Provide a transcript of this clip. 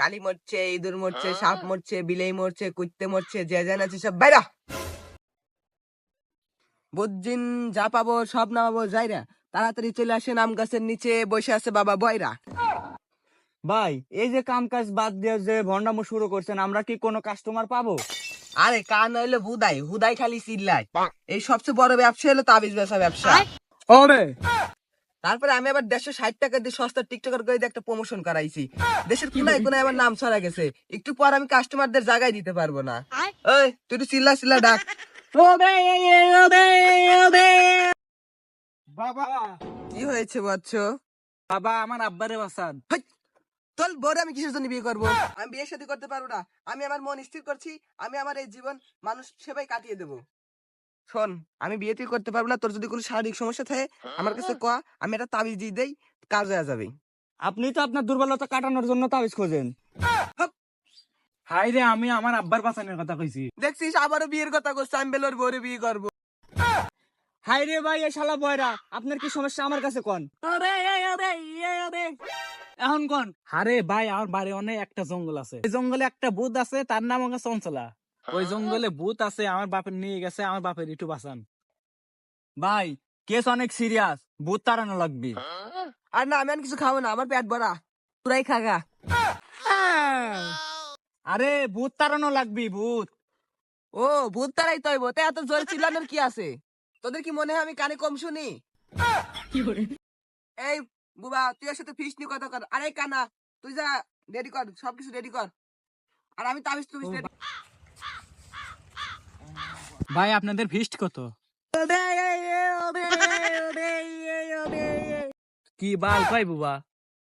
কালি মরছে ইঁদুর মরছে সাপ মরছে বিলেই মরছে কুত্তে মরছে যে যেন আছে সব। বাইরা! বুঝিন যা পাবো সব নামাবো যাইরা। তাড়াতাড়ি চলে আসে নাম গাছের নিচে বসে আছে বাবা বয়রা। ভাই এই যে কাম কাজ বাদ দিয়ে যে ভন্ডামো শুরু করছেন আমরা কি কোনো কাস্টমার পাবো? আরে কান হইল হুদাই হুদাই খালি চিল্লায়। এই সবচেয়ে বড় ব্যবসা হলো তাবিজ ব্যবসা। ব্যবসা ওরে তারপরে আমি আবার দেড়শো ষাট টাকা দিয়ে সস্তা টিকটকার করে একটা প্রমোশন করাইছি। দেশের কোনায় কোনায় আমার নাম ছড়া গেছে। একটু পর আমি কাস্টমারদের জায়গায় দিতে পারব না। ওই তুই একটু চিল্লা চিল্লা ডাক। বাবা। কি হয়েছে বচ্চ? বাবা আমার আব্বারে বাসান তোর বড় আমি কিসের জন্য বিয়ে করব? আমি বিয়ে শাদী করতে পারব না। আমি আমার মন স্থির করছি। আমি আমার এই জীবন মানুষ সেবাই কাটিয়ে দেবো। শোন আমি বিয়ে তুই করতে পারব না তোর যদি কোনো শারীরিক সমস্যা থাকে আমার কাছে ক আমি একটা তাবিজ দিয়ে দেই কাজ হয়ে যাবে। আপনি তো আপনার দুর্বলতা কাটানোর জন্য তাবিজ খোঁজেন। হাই রে আমি আমার আব্বার বাসানের কথা কইছি। দেখছিস আবারও বিয়ের কথা করছে আমি বেলোর বউরে বিয়ে করব। হাই রে ভাই এ শালা বয়রা আপনার কি সমস্যা আমার কাছে কোন? আরে আরে আরে এখন কোন? আরে ভাই আমার বাড়ি অনেক একটা জঙ্গল আছে। এই জঙ্গলে একটা ভূত আছে তার নাম হচ্ছে চঞ্চলা ওই জঙ্গলে ভূত আছে আমার বাপের নিয়ে গেছে আমার বাপের একটু বাঁচান। ভাই কেস অনেক সিরিয়াস ভূত তাড়ানো লাগবে। আর না আমি আর কিছু খাব না আমার পেট ভরা। তোরাই খাগা আরে ভূত তাড়ানো লাগবে ভূত। ও ভূত তারাই তৈব। তাই এত জোরে চিল্লানোর কি আছে? তোদের কি মনে হয় আমি কানে কম শুনি? এই বুবা তুই ওর সাথে ফিস নিয়ে কথা কর। আরে কানা তুই যা রেডি কর সবকিছু রেডি কর। আর আমি তাবিজ তুমি রেডি ভাই আপনাদের ফিস্ট কত? কি বাল কয় বুবা?